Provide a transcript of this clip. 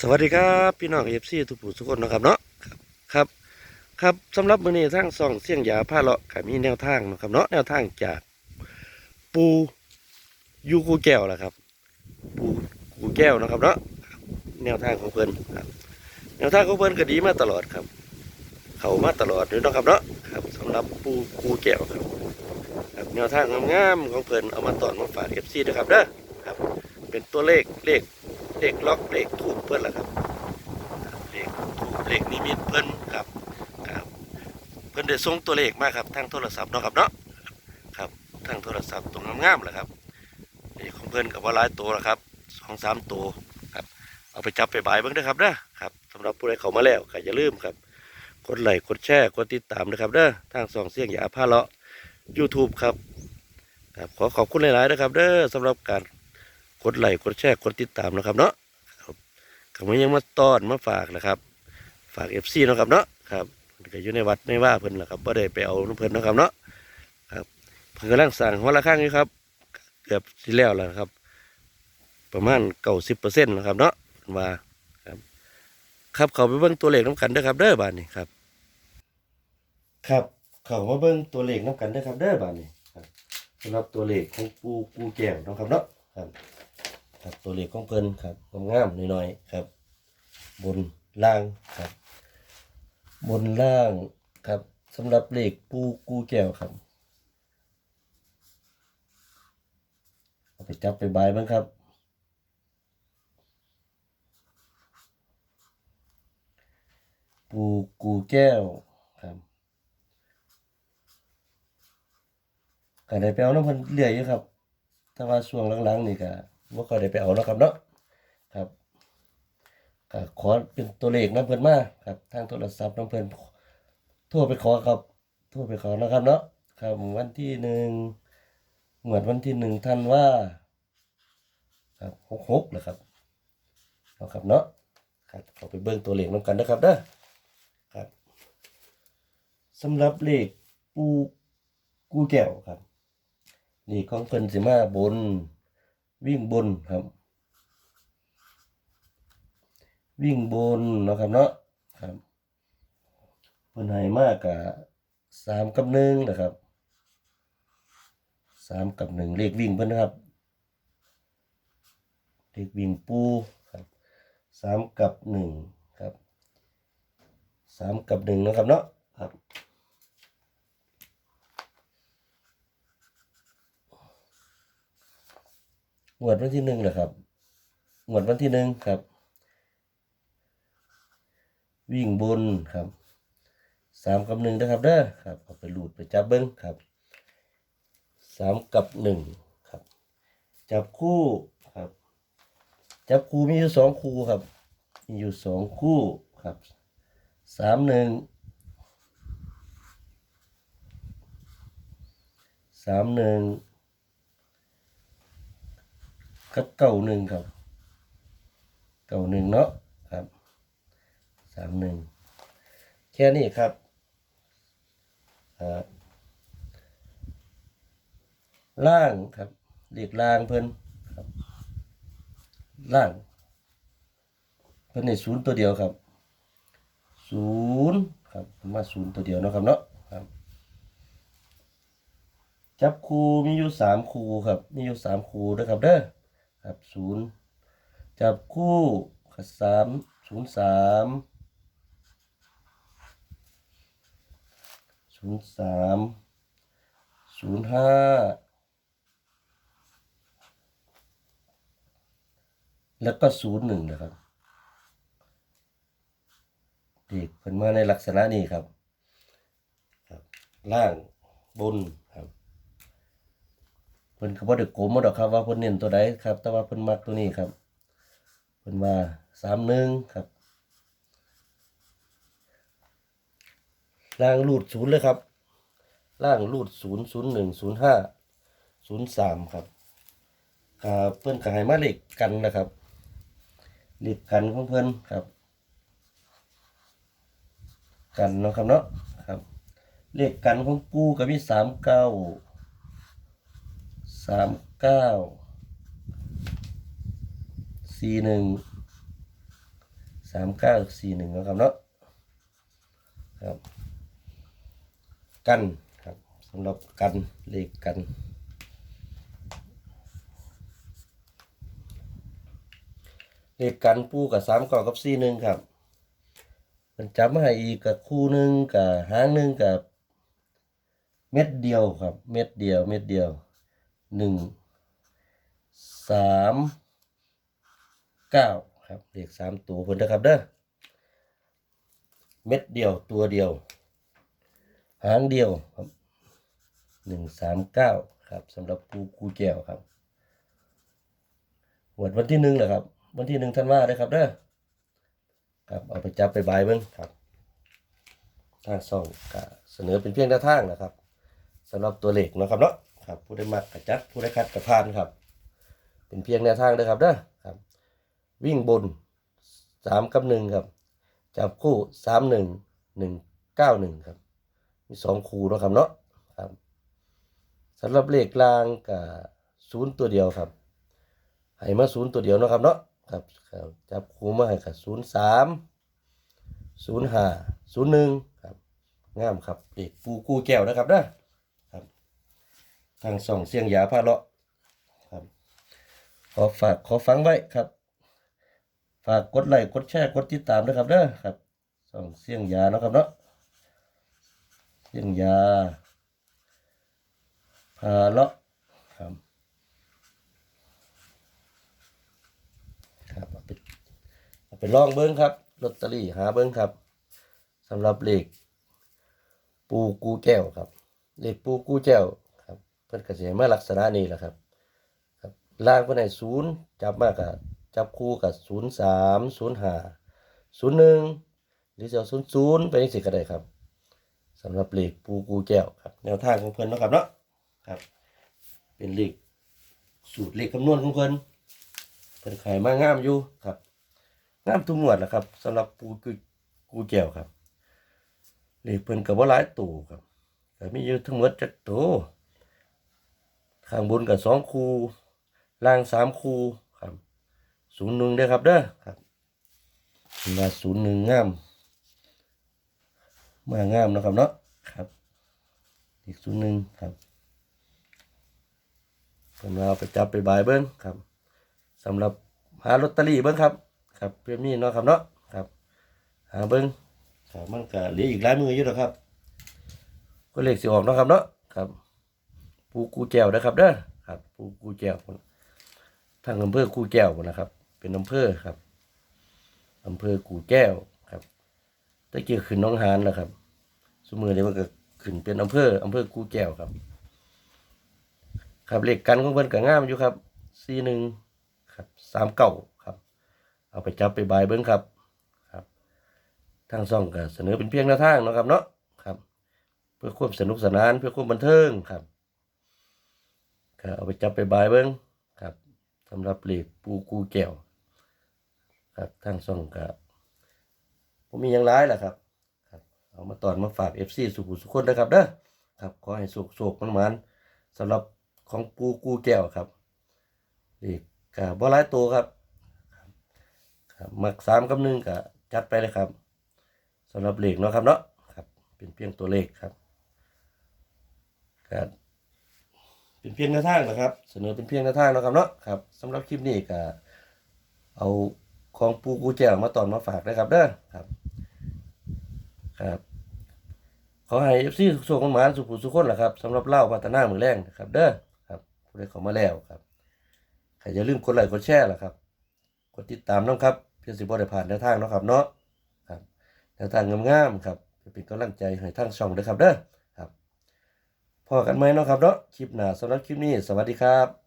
สวัสดีครับพี่น้องเอฟซีทุกผู้ทุกคนนะครับเนาะครับครับสำหรับมื้อนี้ทางซองเสี่ยงยาผ้าเลาะก็มีแนวทางนะครับเนาะแนวทางจากปูยูกูแก้วล่ะครับ ปูกูแก้วนะครับเนาะแนวทางของเพิ่นครับแนวทางของเพิ่นก็ดีมาตลอดครับ เขามาตลอดเลยนะครับเนาะครับสำหรับปูกูแก้วครับครับแนวทางงามๆของเพิ่นเอามาตอนมาฝากเอฟซีนะครับเด้อครับ เป็นตัวเลขเลข เลขล็อกเลขถูกเพื่อนละครับครับเลขถูกเลขนิมิตเพื่อนครับครับเพื่อนได้ส่งตัวเลขมาครับทางโทรศัพท์เนาะครับเนาะครับทางโทรศัพท์ตรงงามๆแหละครับเลขของเพื่อนกับว่าหลายตัวละครับสองสามตัวครับเอาไปจับไปบายบ้างนะครับเด้อครับสำหรับผู้ใดเข้ามาแล้วก็อย่าลืมครับกดไลค์กดแชร์กดติดตามนะครับเด้อทางสองเสียงอย่าพาเลาะ YouTube ครับครับขอขอบคุณหลายๆนะครับเด้อสำหรับการ กดไลค์กดแชร์กดติดตามนะครับเนาะครับก็มันยังมาต้อนมาฝากนะครับ ฝากเอฟซีนะครับเนาะครับเพิ่นก็อยู่ในวัดในว่าเพิ่นแหละครับบ่ได้ไปเอาน้ำเพิ่นนะครับเนาะครับเพิ่นกำลังสั่งหัวละข้างอยู่ครับเกือบที่แล้วแล้วนะครับ ประมาณเก้าสิบเปอร์เซ็นต์นะครับเนาะว่าครับครับเขาไปเบิ่งตัวเลขน้ำกันเด้อครับเด้อบานนี้ครับ ครับเขามาเบิ่งตัวเลขน้ำกันเด้อครับเด้อบานนี้ครับสำหรับตัวเลขของปูปูแก้วนะครับเนาะครับ ครับตัวเลขของเพิ่นครับงามๆหน่อยๆครับ บนล่างครับ บนล่างครับสำหรับเลขปูกูแก้วครับเอาไปจับไปบายบ้างครับ ปูกูแก้วครับก็ได้ไปเอาน้ำเพิ่นเรื่อยอยู่ครับ แต่ว่าช่วงหลังๆนี่ก็ บ่ค่อยได้ไปเอาแล้วครับเนาะครับก็ขอเป็นตัวเลขน้ำเพิ่นมาครับทางโทรศัพท์น้ำเพิ่นโทรไปขอครับโทรไปขอนะครับเนาะครับวันที่หนึ่งเหมือนวันที่หนึ่งท่านว่าครับหกหกเหรอครับเนาครับเนาะครับขอไปเบิ่งตัวเลขน้ำกันนะครับเด้อครับสำหรับเลขปูกูแก้วครับนี่ของเพิ่นสิมาบน วิ่งบนครับ วิ่งบนนะครับเนาะครับเพิ่นให้มากกะสามกับหนึ่งนะครับสามกับหนึ่งเลขวิ่งเพิ่นนะครับเลขวิ่งปูครับสามกับหนึ่งครับสามกับหนึ่งนะครับเนาะครับ งวดวันที่หนึ่งเหรอครับงวดวันที่หนึ่งครับ วิ่งบนครับสามกับหนึ่งนะครับเด้อครับเอาไปหลูดไปจับเบิ้งครับสามกับหนึ่งครับ จับคู่ครับ จับคู่มีอยู่สองคู่ครับ มีอยู่สองคู่ครับสามหนึ่งสามหนึ่ง กับเก่าหนึ่งครับ เก่าหนึ่งเนาะครับสามหนึ่งแค่นี้ครับล่างครับเรียกล่างเพิ่นครับล่าง เพิ่นในศูนย์ตัวเดียวครับศูนย์ครับมาศูนย์ตัวเดียวเนาะครับเนาะครับ จับคูมีอยู่สามคูครับ มีอยู่สามคูด้วยครับเด้อ ครับศูนย์จับคู่กับสามศูนย์สามศูนย์สามศูนย์ห้าแล้วก็ศูนย์หนึ่งนะครับ เด็กเป็นมาในลักษณะนี้ครับครับล่างบน เพิ่นก็บ่ได้โกมมาดอกครับว่าเพิ่นเน้นตัวใดครับ แต่ว่าเพิ่นมักตัวนี้ครับเพิ่นว่าสามหนึ่งครับล่างรูดศูนย์เลยครับ ล่างรูดศูนย์ศูนย์หนึ่งศูนย์ห้าศูนย์สามครับครับเพิ่นก็ให้มาเลขกันนะครับเลขกันของเพิ่นครับ กันเนาะครับเนาะครับเลขกันของปูก็มีสามเก้า สามเก้าสี่หนึ่งสามเก้าสี่หนึ่งนะครับเนาะครับ กันครับสำหรับกันเลขกันเลขกันปูกับสามเก้ากับสี่หนึ่งครับมันจับมาให้อีกกับคู่หนึ่งกับหางหนึ่งกับเม็ดเดียวครับ เม็ดเดียว เม็ดเดียว หนึ่งสามเก้าครับเลขสามตัวเพิ่นนะครับเด้อเม็ดเดียวตัวเดียว หางเดียวครับหนึ่งสามเก้าครับสำหรับปูกูแก้วครับหวดวันที่หนึ่งเหรอครับ วันที่หนึ่งธันว่าได้ครับเด้อครับเอาไปจับไปบายเบิ้งครับทางซ่องก็เสนอเป็นเพียงแนวทางนะครับสำหรับตัวเลขนะครับเนาะ ครับผู้ได้มักกระจัดผู้ได้คัดกระพานครับ เป็นเพียงแนวทางเด้อครับเด้อครับ วิ่งบนสามกับหนึ่งครับ จับคู่สามหนึ่งหนึ่งเก้าหนึ่งครับ มีสองคู่นะครับเนาะครับสำหรับเลขกลางกับศูนย์ตัวเดียวครับให้มาศูนย์ตัวเดียวนะครับเนาะครับครับจับคู่มาให้กับศูนย์สามศูนย์ห้าศูนย์หนึ่งครับงามครับเลขปูกู้แก้วนะครับเด้อ ทางส่องเสียงหยาพาเลาะครับ ขอฝากขอฟังไว้ครับ ฝากกดไลค์กดแชร์กดติดตามด้วยครับเด้อครับส่องเสียงหยาเนาะครับเนาะเสียงยาพาเลาะครับครับเอาไปเอาไปลองเบิ้งครับลอตเตอรี่หาเบิ้งครับสำหรับเลขปูกูแก้วครับ เลขปูกูแก้ว เพิ่นกระเสียมาลักษณะนี้แหละครับครับล่างเพิ่นให้ศูนย์จับมากกับจับคู่กับศูนย์สามศูนย์ห้าศูนย์หนึ่งหรือจะศูนย์ศูนย์ไปนี่สิก็ได้ครับสำหรับเหล็กปูกูแก้วครับ แนวทางของเพิ่นนะครับเนาะครับ เป็นเหล็กสูตรเหล็กคำนวณของเพิ่นเพิ่นขายมางามอยู่ครับงามทุกงวดนะครับสำหรับปูกูกูแก้วครับเหล็กเพิ่นก็บ่หลายตัวครับก็มีอยู่ทั้งหมดจักตัว ข้างบนก็สองคูล่างสามคูครับศูนย์หนึ่งเด้อครับเด้อครับมาศูนย์หนึ่งงามมางามนะครับเนาะครับอีกศูนย์หนึ่งครับผมเอาไปจับไปบายเบิ้งครับสำหรับหาลอตเตอรี่เบิ้งครับ ครับเพื่อมีเนาะครับเนาะครับ หาเบิ้งครับมันก็เหลืออีกหลายมืออยู่หรอกครับ ก็เลขสิออกเนาะครับเนาะครับ ปูกูแก้วนะครับเด้อครับปูกูแก้วทางอำเภอกูแก้วนะครับ เป็นอำเภอครับอำเภอกูแก้วครับตะเกียขึ้นน้องหานแล้วครับสมือนี้มันก็ขึ้นเป็นอำเภออำเภอกูแก้วครับ ครับเลขกันของเพิ่นก็งามอยู่ครับสี่หนึ่งครับสามเก้าครับ เอาไปจับไปบายเบิ้งครับครับ ทางซ่องก็เสนอเป็นเพียงแนวทางเนาะครับเนาะครับ เพื่อความสนุกสนานเพื่อความบันเทิงครับ ก็เอาไปจับไปบายเบิ้งครับสำหรับเหลขปูกูแก้วครับทางซ่องก็ผมมีหยังร้ายแหละครับครับ เอามาตอนมาฝากเอฟซีสุขุสุขคนนะครับเด้อครับขอให้สุกโศกมันมันสำหรับของปูกูแก้วครับนี่กะบ่หลายตัวครับครับมักสามกับหนึ่งกะจัดไปเลยครับสำหรับเหลขเนาะครับเนาะครับ เป็นเพียงตัวเลขครับก็ เป็นเพียงแนวทางนะครับ เสนอเป็นเพียงแนวทางเนะครับเนาะครับสำหรับคลิปนี้ก็เอาของปูกูแก้วมาตอนมาฝากนะครับเด้อครับ ครับขอให้เอฟซีสุขมันสุขสุขคนแหละครับสำหรับเล่าพัฒนามือแรงนะครับ เด้อครับผู้ใดเข้ามาแล้วครับใครอย่าลืมกดไลค์กดแชร์ล่ะครับกดติดตามน้องครับ เพื่อสิบ่ได้ผ่านแนวทางเนาะครับเนาะครับแนวทางงามๆครับเพื่อเป็นกำลังใจให้ทางช่องด้วยครับเด้อ พอกันไหมเนาะครับเนาะคลิปหน้าสำหรับคลิปนี้ สวัสดีครับ